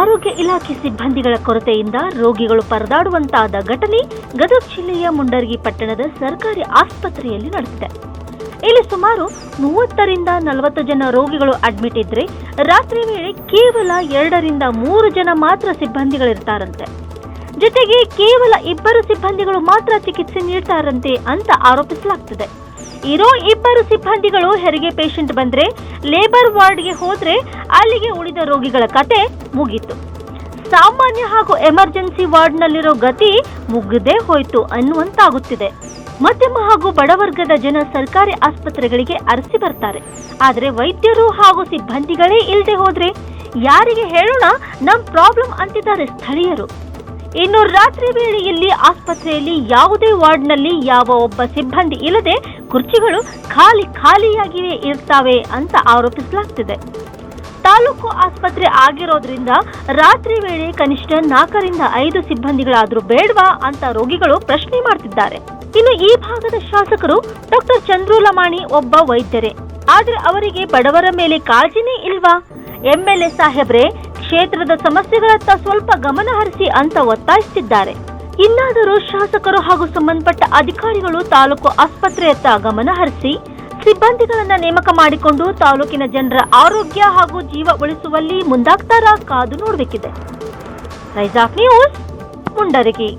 ಆರೋಗ್ಯ ಇಲಾಖೆ ಸಿಬ್ಬಂದಿಗಳ ಕೊರತೆಯಿಂದ ರೋಗಿಗಳು ಪರದಾಡುವಂತಾದ ಘಟನೆ ಗದಗ ಜಿಲ್ಲೆಯ ಮುಂಡರಗಿ ಪಟ್ಟಣದ ಸರ್ಕಾರಿ ಆಸ್ಪತ್ರೆಯಲ್ಲಿ ನಡೆದಿದೆ. ಇಲ್ಲಿ ಸುಮಾರು ಮೂವತ್ತರಿಂದ ನಲವತ್ತು ಜನ ರೋಗಿಗಳು ಅಡ್ಮಿಟ್ ಇದ್ರೆ ರಾತ್ರಿ ವೇಳೆ ಕೇವಲ ಎರಡರಿಂದ ಮೂರು ಜನ ಮಾತ್ರ ಸಿಬ್ಬಂದಿಗಳಿರ್ತಾರಂತೆ. ಜೊತೆಗೆ ಕೇವಲ ಇಬ್ಬರು ಸಿಬ್ಬಂದಿಗಳು ಮಾತ್ರ ಚಿಕಿತ್ಸೆ ನೀಡ್ತಾರಂತೆ ಅಂತ ಆರೋಪಿಸಲಾಗ್ತದೆ. ಇರೋ ಇಬ್ಬರು ಸಿಬ್ಬಂದಿಗಳು ಹೆರಿಗೆ ಪೇಷಂಟ್ ಬಂದ್ರೆ, ಲೇಬರ್ ವಾರ್ಡ್ಗೆ ಹೋದ್ರೆ ಅಲ್ಲಿಗೆ ಉಳಿದ ರೋಗಿಗಳ ಕತೆ ಮುಗೀತು. ಸಾಮಾನ್ಯ ಹಾಗೂ ಎಮರ್ಜೆನ್ಸಿ ವಾರ್ಡ್ನಲ್ಲಿರೋ ಗತಿ ಮುಗ್ಗದೇ ಹೋಯ್ತು ಅನ್ನುವಂತಾಗುತ್ತಿದೆ. ಮಧ್ಯಮ ಹಾಗೂ ಬಡವರ್ಗದ ಜನ ಸರ್ಕಾರಿ ಆಸ್ಪತ್ರೆಗಳಿಗೆ ಅರಸಿ ಬರ್ತಾರೆ. ಆದರೆ ವೈದ್ಯರು ಹಾಗೂ ಸಿಬ್ಬಂದಿಗಳೇ ಇಲ್ಲದೆ ಹೋದ್ರೆ ಯಾರಿಗೆ ಹೇಳೋಣ? ನಮ್ಮ ಪ್ರಾಬ್ಲಮ್ ಅಂತಿದ್ದಾರೆ ಸ್ಥಳೀಯರು. ಇನ್ನು ರಾತ್ರಿ ವೇಳೆಯಲ್ಲಿ ಆಸ್ಪತ್ರೆಯಲ್ಲಿ ಯಾವುದೇ ವಾರ್ಡ್ನಲ್ಲಿ ಯಾವ ಒಬ್ಬ ಸಿಬ್ಬಂದಿ ಇಲ್ಲದೆ ಕುರ್ಚಿಗಳು ಖಾಲಿ ಖಾಲಿಯಾಗಿಯೇ ಇರ್ತಾವೆ ಅಂತ ಆರೋಪಿಸಲಾಗ್ತಿದೆ. ತಾಲೂಕು ಆಸ್ಪತ್ರೆ ಆಗಿರೋದ್ರಿಂದ ರಾತ್ರಿ ವೇಳೆ ಕನಿಷ್ಠ ನಾಲ್ಕರಿಂದ ಐದು ಸಿಬ್ಬಂದಿಗಳಾದ್ರೂ ಬೇಡವಾ ಅಂತ ರೋಗಿಗಳು ಪ್ರಶ್ನೆ ಮಾಡ್ತಿದ್ದಾರೆ. ಇನ್ನು ಈ ಭಾಗದ ಶಾಸಕರು ಡಾಕ್ಟರ್ ಚಂದ್ರು ಲಮಾಣಿ ಒಬ್ಬ ವೈದ್ಯರೇ. ಆದ್ರೆ ಅವರಿಗೆ ಬಡವರ ಮೇಲೆ ಕಾಳಜಿನೇ ಇಲ್ವಾ? ಎಂಎಲ್ಎ ಸಾಹೇಬ್ರೆ ಕ್ಷೇತ್ರದ ಸಮಸ್ಯೆಗಳತ್ತ ಸ್ವಲ್ಪ ಗಮನ ಹರಿಸಿ ಅಂತ ಒತ್ತಾಯಿಸುತ್ತಿದ್ದಾರೆ. ಇನ್ನಾದರೂ ಶಾಸಕರು ಹಾಗೂ ಸಂಬಂಧಪಟ್ಟ ಅಧಿಕಾರಿಗಳು ತಾಲೂಕು ಆಸ್ಪತ್ರೆಯತ್ತ ಗಮನ ಹರಿಸಿ ಸಿಬ್ಬಂದಿಗಳನ್ನ ನೇಮಕ ಮಾಡಿಕೊಂಡು ತಾಲೂಕಿನ ಜನರ ಆರೋಗ್ಯ ಹಾಗೂ ಜೀವ ಉಳಿಸುವಲ್ಲಿ ಮುಂದಾಗ್ತಾರಾ ಕಾದು ನೋಡಬೇಕಿದೆ. ನ್ಯೂಸ್, ಮುಂಡರಗಿ.